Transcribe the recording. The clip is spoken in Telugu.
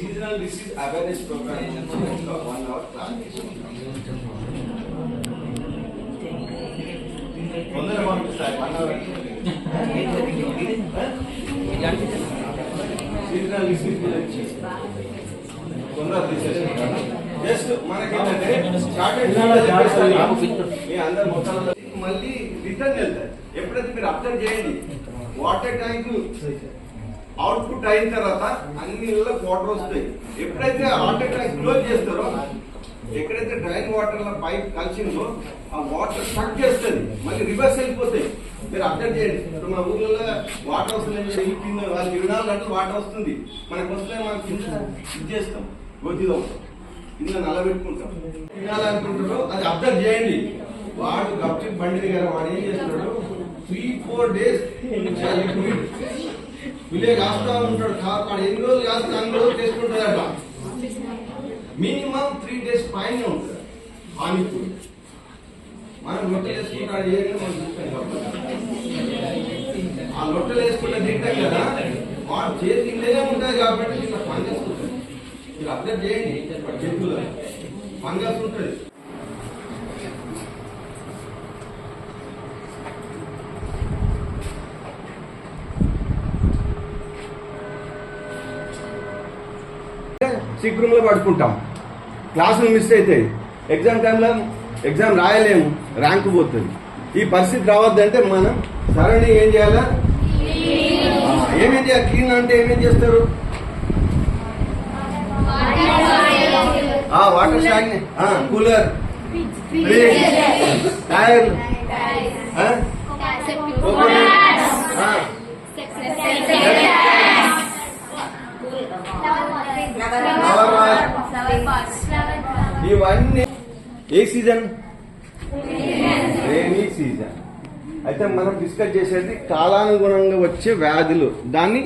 Regional disease awareness program one hour plan తొందరగా పంపిస్తారు వన్ అవర్ రీజనల్ డిసీజ్ గురించి తీసేసుకుంటాను జస్ట్ మనకేంటంటే మీ అందరు మొత్తాలలో మళ్ళీ రిటర్న్ వెళ్తారు ఎప్పుడైతే మీరు అబ్జర్వ్ చేయండి వాటర్ ట్యాంక్ అవుట్పుట్ అయిన తర్వాత అన్ని ఇళ్ళ వాటర్ వస్తాయి. ఎప్పుడైతే వాటర్ ట్యాంక్ క్లోజ్ చేస్తారో ఎక్కడైతే డ్రైన్ వాటర్ పైప్ కలిసిందో ఆ వాటర్ స్టక్ చేస్తుంది. మళ్ళీ రివర్స్ వెళ్ళిపోతాయి. మీరు అర్థం చేయండి. ఇప్పుడు మా ఊర్లలో వాటర్ వస్తుంది వెళ్ళిపోయింది వాళ్ళకి ఇరవై గంటలు వాటర్ వస్తుంది. మనకు వస్తే మనం కింద ఇది చేస్తాం. గొద్దిలో కింద నల్లబెట్టుకుంటాం. తినాలనుకుంటారో అది అబ్జర్వ్ చేయండి. వాడు గప్చి బండి గారు వాడు ఏం చేస్తున్నాడు త్రీ ఫోర్ డేస్ విలే కాస్తా ఉంటాడు కాపాడు ఎన్ని రోజులు కాస్తా అన్ని రోజులు చేసుకుంటాడట. మినిమం త్రీ డేస్ పైన ఉంటుంది పానీపూరి. మనం రొట్టెలు వేసుకుంటాడు ఏదైనా మనం చూస్తాం కాబట్టి. ఆ రొట్టెలు వేసుకుంటే తింటాం కదా. వాడు చేతిలోనే ఉంటుంది కాబట్టి ఇట్లా ఫంగస్ ఉంటుంది. మీరు అబ్జర్వ్ చేయండి. చెట్టులో ఫంగస్ ఉంటుంది. సిక్ రూమ్లో పడుకుంటాం. క్లాసులు మిస్ అవుతాయి ఎగ్జామ్ టైంలో ఎగ్జామ్ రాయలేము ర్యాంక్ పోతుంది. ఈ పరిస్థితి రావద్దంటే మనం సరైన ఏం చేయాలా? ఏమేం చేయాలి? క్లీన్ అంటే ఏమేం చేస్తారు? ఆ వాటర్ ట్యాంక్ కూలర్ టైర్ ఇవన్నీ ఏ సీజన్ రైనీ సీజన్ అయితే మనం డిస్కస్ చేసేది కాలానుగుణంగా వచ్చే వ్యాధులు. దాన్ని